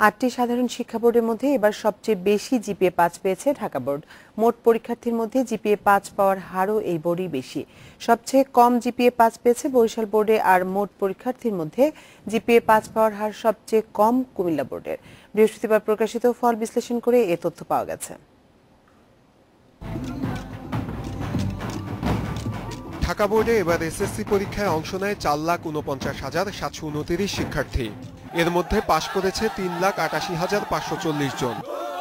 আটটি সাধারণ শিক্ষা বোর্ডের মধ্যে এবার সবচেয়ে বেশি জিপিএ পাঁচ পেয়েছে ঢাকা বোর্ড। মোট পরীক্ষার্থীর মধ্যে জিপিএ পাঁচ পাওয়ার হারও এই বোর্ডই বেশি। সবচেয়ে কম জিপিএ পাঁচ পেয়েছে বরিশাল বোর্ডে আর মোট পরীক্ষার্থীর মধ্যে জিপিএ পাঁচ পাওয়ার হার সবচেয়ে কম কুমিল্লা বোর্ডের। বৃহস্পতিবার প্রকাশিত ফল বিশ্লেষণ করে এ তথ্য পাওয়া গেছে। ঢাকা বোর্ডে এবার এসএসসি পরীক্ষায় অংশ নেয় চার লাখ উনপঞ্চাশ হাজার সাতশো উনতিরিশ শিক্ষার্থী। এর মধ্যে পাশ করেছে তিন লাখ আটাশি হাজার পাঁচশো চল্লিশ জন।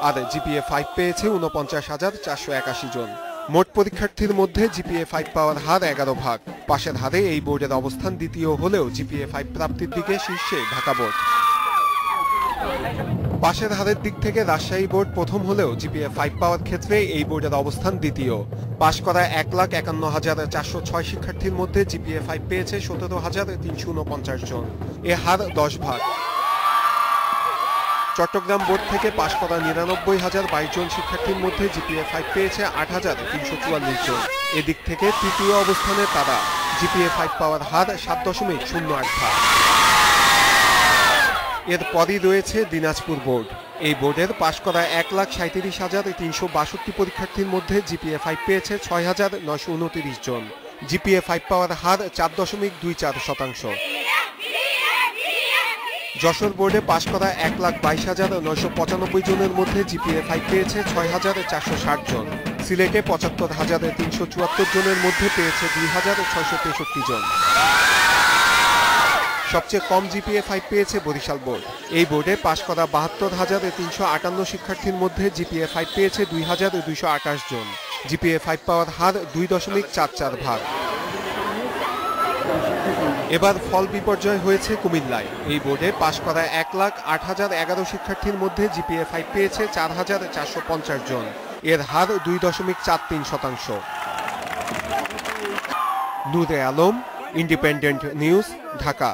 আর জিপিএ ফাইভ পেয়েছে উনপঞ্চাশ হাজার চারশো একাশি জন। মোট পরীক্ষার্থীর মধ্যে জিপিএ ফাইভ পাওয়ার হার এগারো ভাগ। পাশের হারে এই বোর্ডের অবস্থান দ্বিতীয় হলেও জিপিএ ফাইভ প্রাপ্তির দিকে শীর্ষে ঢাকা বোর্ড। পাশের হারের দিক থেকে রাজশাহী বোর্ড প্রথম হলেও জিপিএ ফাইভ পাওয়ার ক্ষেত্রে এই বোর্ডের অবস্থান দ্বিতীয়। পাশ করা এক লাখ একান্ন হাজার চারশো ছয় শিক্ষার্থীর মধ্যে জিপিএ ফাইভ পেয়েছে সতেরো হাজার তিনশো উনপঞ্চাশ জন। এ হার দশ ভাগ। চট্টগ্রাম বোর্ড থেকে পাশ করা নিরানব্বই হাজার বাইশ জন শিক্ষার্থীর মধ্যে জিপিএ ফাইভ পেয়েছে আট হাজার তিনশো চুয়াল্লিশ জন। এদিক থেকে তৃতীয় অবস্থানে তারা জিপিএ ফাইভ পাওয়ার হার সাত দশমিক শূন্য আট ভাগ। এরপরই রয়েছে দিনাজপুর বোর্ড। এই বোর্ডের পাশ করা এক লাখ সাঁত্রিশ হাজার তিনশো বাষট্টি পরীক্ষার্থীর মধ্যে জিপিএ ফাইভ পেয়েছে ছয় হাজার নয়শো উনতিরিশ জন। জিপিএ ফাইভ পাওয়ার হার চার দশমিক দুই চার শতাংশ। যশোর বোর্ডে পাশ করা এক লাখ বাইশ হাজার নয়শো পঁচানব্বই জনের মধ্যে জিপিএ ফাইভ পেয়েছে ছয় হাজার চারশো ষাট জন। সিলেটে পঁচাত্তর হাজার তিনশো চুয়াত্তর জনের মধ্যে পেয়েছে দুই হাজার ছয়শো তেষট্টি জন। সবচেয়ে কম জিপিএ ফাইভ পেয়েছে বরিশাল বোর্ড। এই বোর্ডে পাশ করা বাহাত্তর হাজার তিনশো আটান্ন শিক্ষার্থীর মধ্যে জিপিএ ফাইভ পেয়েছে দুই হাজার দুইশো আঠাশ জন। জিপিএ ফাইভ পাওয়ার হার দুই দশমিক চার চার ভাগ। এবার ফল বিপর্যয় হয়েছে কুমিল্লায়। এই বোর্ডে পাশ করা এক লাখ আট হাজার এগারো শিক্ষার্থীর মধ্যে জিপিএ ফাইভ পেয়েছে চার হাজার চারশো পঞ্চাশ জন। এর হার দুই দশমিক চার তিন শতাংশ। Nure Alam independent news Dhaka.